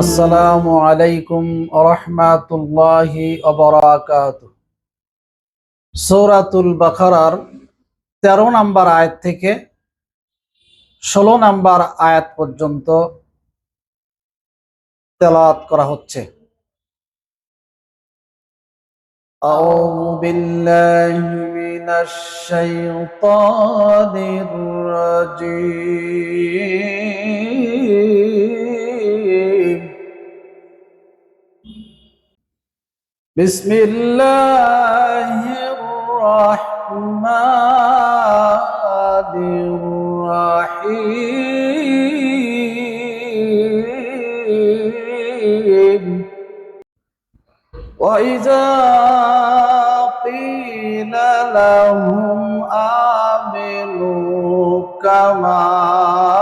আসসালামু আলাইকুম রহমাতুল্লাহি অবরাকাত সৌরাতুল বাখারার তেরো নাম্বার আয়াত থেকে ষোলো নাম্বার আয়াত পর্যন্ত তেলাওয়াত করা হচ্ছে أعوذ بالله من الشيطان الرجيم بسم الله الرحمن الرحيم. وإذا قيل لهم آمنوا كما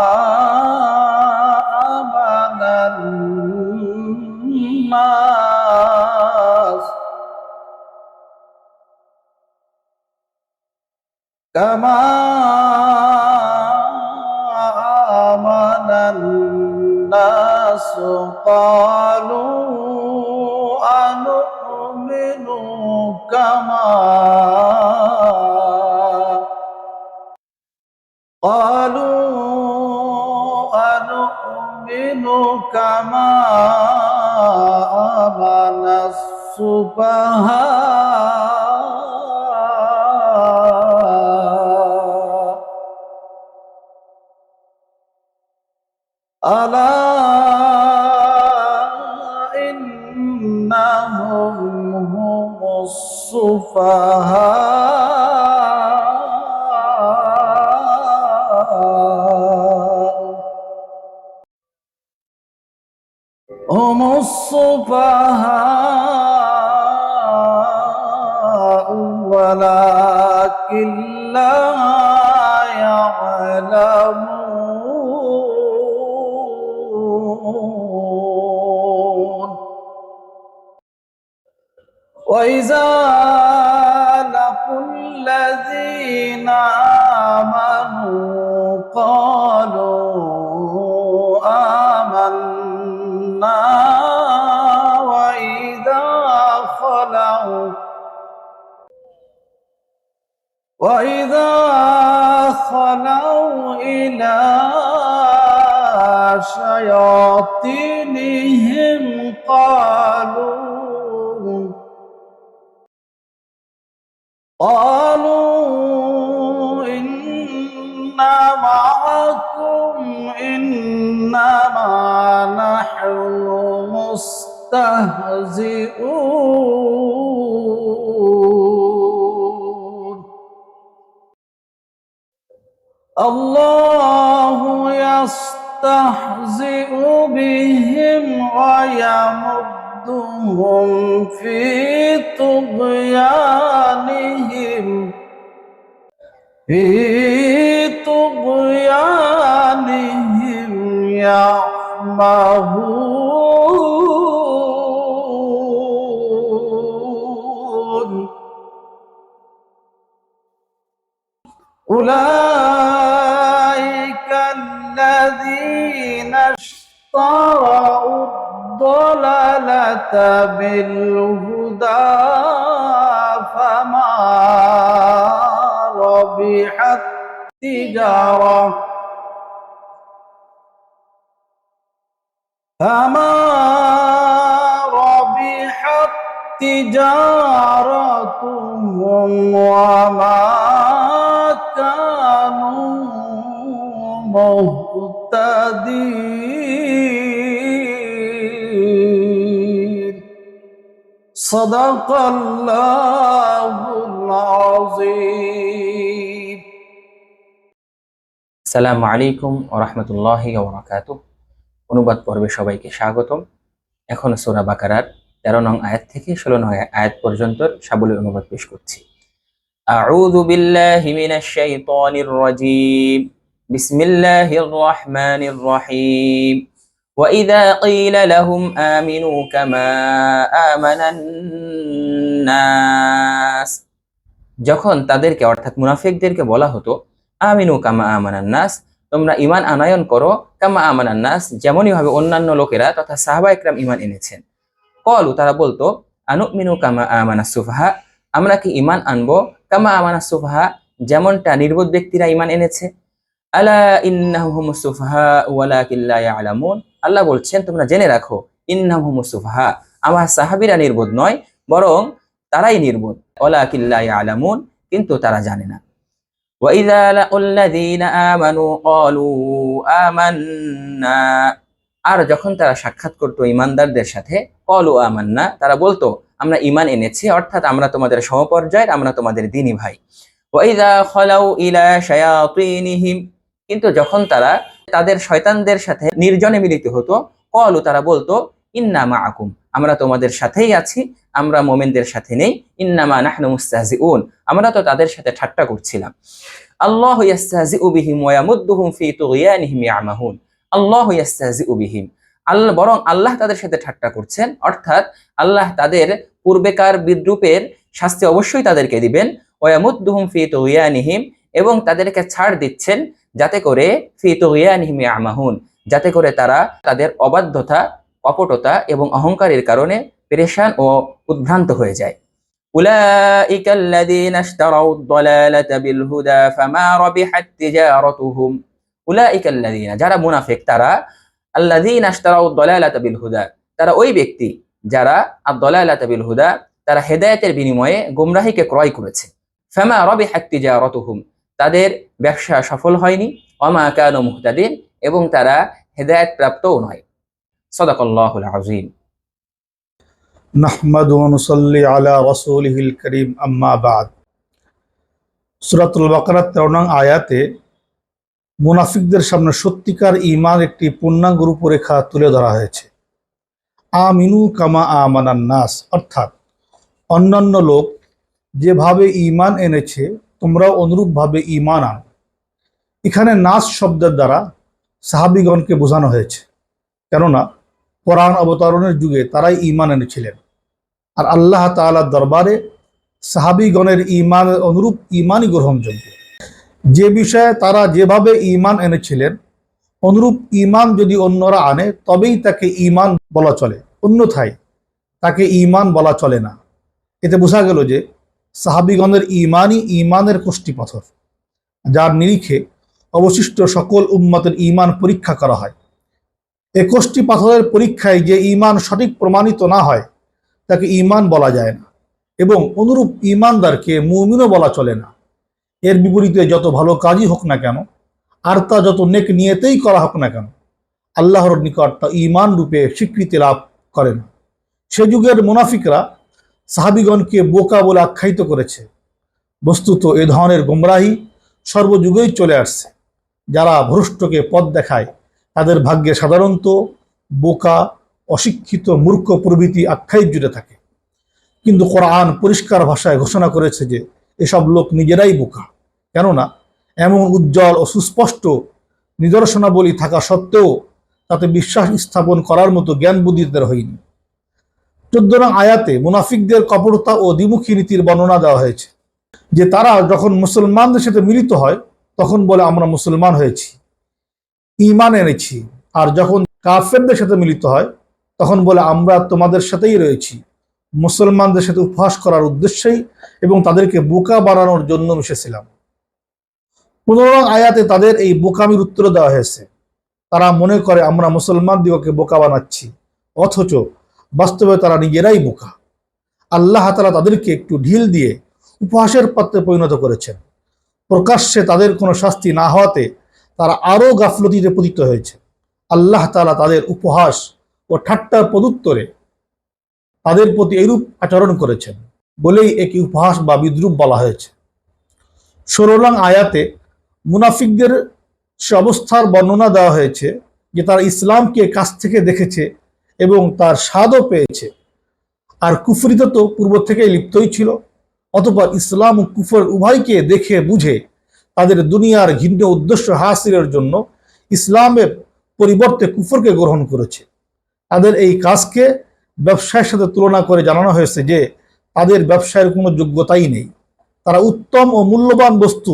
كما آمن الناس قالوا أنؤمن كما قالوا أنؤمن كما آمن السفهاء ألا إنهم هم السفهاء هم السفهاء ولكن وإذا لقوا الذين آمنوا قالوا آمنا وإذا خلوا وإذا خلوا إلى شياطينهم قالوا مستهزئون الله يستهزئ بهم ويمدهم في طغيانهم في طغيانهم يعمهون أولئك الذين اشتروا الضلالة بالهدى فما ربحت تجارة. فما ربحت تجارتهم وما مهتدين صدق الله العظيم আসসালামু আলাইকুম ও রহমতুল্লাহি ওবরাকাত অনুবাদ পর্বে সবাইকে স্বাগতম এখন সোরা বাকারার তেরো নং আয়াত থেকে ষোলো নং আয়াত পর্যন্ত সাবলীল অনুবাদ পেশ করছি أعوذ بالله من الشيطان الرجيم بسم الله الرحمن الرحيم وإذا قيل لهم آمنوا كما آمن الناس যখন তাদেরকে অর্থাৎ মুনাফিকদেরকে বলা হতো আমিনু কামা আমানান নাস তোমরা ইমান আনায়ন করো কামা আমানান নাস যেমনই ভাবে অন্যান্য লোকেরা তথা সাহাবা একরাম ইমান এনেছেন কলু তারা বলতো আনুমিনু কামা আমানা সুফাহা আমরা কি ইমান আনবো কামা আমানা সুফাহা যেমনটা নির্বোধ ব্যক্তিরা ইমান এনেছে আলা ইন্নাহুম সুফাহা ওয়ালাকিন লা ইয়ালামুন আল্লাহ বলছেন তোমরা জেনে রাখো ইন্নাহুম সুফাহা আমার সাহাবীরা নির্বোধ নয় বরং তারাই নির্বোধ ওয়ালাকিন লা ইয়ালামুন কিন্তু তারা জানে না وإذا لقوا الذين آمنوا قالوا آمنا আর যখন তারা সাক্ষাৎ করতো ইমানদারদের সাথে কলু আমান্না তারা বলতো আমরা ইমান এনেছি অর্থাৎ আমরা তোমাদের সমপর্যায়ের আমরা তোমাদের দিনী ভাই ওয়াইদা খলাউ ইলা শায়াতিনিহিম কিন্তু যখন তারা তাদের শয়তানদের সাথে নির্জনে মিলিত হতো, কলু তারা বলতো ইন্নামা আকুম আমরা তোমাদের সাথেই আছি, আমরা মোমেনদের সাথে নেই ইন্নামা নাহনু মুস্তাহজিউন, আমরা তো তাদের সাথে ঠাট্টা করছিলাম। আল্লাহ ইয়াস্তাহজিউ বিহিম ওয়া ইয়ামুদ্দুহুম ফি তুগয়ানিহিম ইয়ামাহুন। আল্লাহ ইয়াস্তাহজিউ বিহিম। আল্লাহ বরং আল্লাহ তাদের সাথে ঠাট্টা করছেন, অর্থাৎ আল্লাহ তাদের পূর্বেকার বিদ্রুপের শাস্তি অবশ্যই তাদেরকে দিবেন। ওয়ামুদ্দুহুম ফি তুগয়ানিহিম, এবং তাদেরকে ছাড় দিচ্ছেন যাতে করে ফি তুগয়ানিহিম ইয়ামাহুন যাতে করে তারা তাদের অবাধ্যতা কপটতা এবং অহংকারের কারণে পেরেশান ও উদ্ভ্রান্ত হয়ে যায় أولئك الذين اشتروا الضلالة بالهدى فما ربحت تجارتهم أولئك الذين যারা মুনাফিক তারা الذين اشتروا الضلالة بالهدى তারা ওই ব্যক্তি যারা الضلالة بالهدى তারা হেদায়েতের বিনিময়ে গুমরাহিকে ক্রয় করেছে ফামা রবিহাত তিজারাতুহুম তাদের ব্যবসা সফল হয়নি। ওমা কানু মুহতাদিন এবং তারা হেদায়েত প্রাপ্তও নয়। সদাকাল্লাহুল আযীম। নাহমাদু ওয়া নুসাল্লি আলা রাসূলিহিল কারীম, আম্মা বাদ। সূরাতুল বাকারার 13 নং আয়াতে মুনাফিকদের সামনে সত্যিকার ঈমান একটি পূর্ণাঙ্গ রূপরেখা তুলে ধরা হয়েছে। আমিনু কামা আমানান নাস। অর্থাৎ অন্যান্য লোক যেভাবে ঈমান এনেছে তোমরাও অনুরূপভাবে ঈমান আন। এখানে নাস শব্দের দ্বারা সাহাবিগণকে বোঝানো হয়েছে। কেননা, কোরআন অবতরণের যুগে তারাই ঈমান এনেছিলেন। আর আল্লাহ তাআলার দরবারে সাহাবিগণের ঈমানের অনুরূপ ঈমানই গ্রহণযোগ্য। যে বিষয়ে তারা যেভাবে ঈমান এনেছিলেন, অনুরূপ ঈমান যদি অন্যরা আনে, তবেই তাকে ঈমান বলা চলে। অন্যথায় তাকে ঈমান বলা চলে না। এতে বোঝা গেল যে সাহাবিগণের ঈমানই ঈমানের কোষ্ঠী পাথর যার নিরিখে অবশিষ্ট সকল উম্মতের ঈমান পরীক্ষা করা হয়। একুশটি পাথরের পরীক্ষায় যে ঈমান সঠিক প্রমাণিত না হয়, তাকে ঈমান বলা যায় না এবং অনুরূপ ঈমানদারকে মুমিনও বলা চলে না। এর বিপরীতে যত ভালো কাজই হোক না কেন, আর তা যত নেক নিয়েতেই করা হোক না কেন, আল্লাহর নিকট তা ঈমান রূপে স্বীকৃতি লাভ করে না। সে যুগের মুনাফিকরা সাহাবিগণকে বোকা বলে আখ্যায়িত করেছে। বস্তুত এ ধরনের গোমরাহি সর্বযুগেই চলে আসছে। যারা ভ্রষ্টকে পথ দেখায়, তাদের ভাগ্যে সাধারণত বোকা, অশিক্ষিত, মূর্খ প্রভৃতি আখ্যায়িত জুড়ে থাকে। কিন্তু কোরআন পরিষ্কার ভাষায় ঘোষণা করেছে যে, এসব লোক নিজেরাই বোকা। কেননা, এমন উজ্জ্বল ও সুস্পষ্ট নিদর্শনাবলী থাকা সত্ত্বেও তাতে বিশ্বাস স্থাপন করার মতো জ্ঞান বুদ্ধিদের হয়নি। চোদ্দ নং আয়াতে মুনাফিকদের কপটতা ও দ্বিমুখী নীতির বর্ণনা দেওয়া হয়েছে, যে তারা যখন মুসলমানদের সাথে মিলিত হয়, তখন বলে, আমরা মুসলমান হয়েছি ইমান এনেছি। আর যখন কাফেরদের সাথে মিলিত হয়, তখন বলে, আমরা তোমাদের সাথেই রয়েছি। মুসলমানদের সাথে উপহাস করার উদ্দেশ্যেই এবং তাদেরকে বোকা বাড়ানোর জন্য মিশেছিলাম। পনেরো আয়াতে তাদের এই বোকামির উত্তর দেওয়া হয়েছে, তারা মনে করে, আমরা মুসলমান দিগকে বোকা বানাচ্ছি। অথচ বাস্তবে তারা নিজেরাই বোকা। আল্লাহ তালা তাদেরকে একটু ঢিল দিয়ে উপহাসের পাত্রে পরিণত করেছেন। প্রকাশ্যে তাদের কোনো শাস্তি না হওয়াতে তারা আরও গাফলতিতে পতিত হয়েছে। আল্লাহ তালা তাদের উপহাস ও ঠাট্টার পদুত্তরে তাদের প্রতি এরূপ আচরণ করেছেন। বলেই একে উপহাস বা বিদ্রুপ বলা হয়েছে। ষোলং আয়াতে মুনাফিকদের সে অবস্থার বর্ণনা দেওয়া হয়েছে যে তারা ইসলামকে কাছ থেকে দেখেছে এবং তার স্বাদও পেয়েছে। আর কুফরিতে তো পূর্ব থেকেই লিপ্তই ছিল, অতপর ইসলাম ও কুফর উভয়কে দেখে বুঝে তাদের দুনিয়ার ঘৃণ্য উদ্দেশ্য হাসিলের জন্য ইসলামের পরিবর্তে কুফরকে গ্রহণ করেছে। তাদের এই কাজকে ব্যবসায়ের সাথে তুলনা করে জানানো হয়েছে যে, তাদের ব্যবসায়ের কোনো যোগ্যতাই নেই। তারা উত্তম ও মূল্যবান বস্তু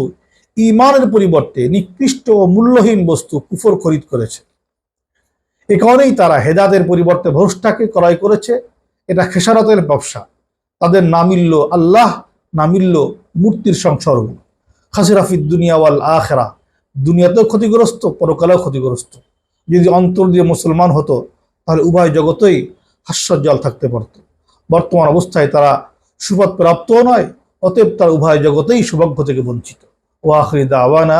ইমানের পরিবর্তে নিকৃষ্ট ও মূল্যহীন বস্তু কুফর খরিদ করেছে। এ কারণেই তারা হেদাদের পরিবর্তে ভ্রষ্টাকে ক্রয় করেছে। এটা খেসারতের ব্যবসা। তাদের না মিলল আল্লাহ না মিলল মূর্তির সংসর্গ খাসিরাফিদ দুনিয়া ওয়াল আখেরা। দুনিয়াতেও ক্ষতিগ্রস্ত, পরকালেও ক্ষতিগ্রস্ত। যদি অন্তর দিয়ে মুসলমান হতো, তাহলে উভয় জগতেই হাস্যজ্জ্বল থাকতে পারত। বর্তমান অবস্থায় তারা সুপথ প্রাপ্তও নয়, অতএব তার উভয় জগতেই সৌভাগ্য থেকে বঞ্চিত। ওয়াখরি দাওয়ানা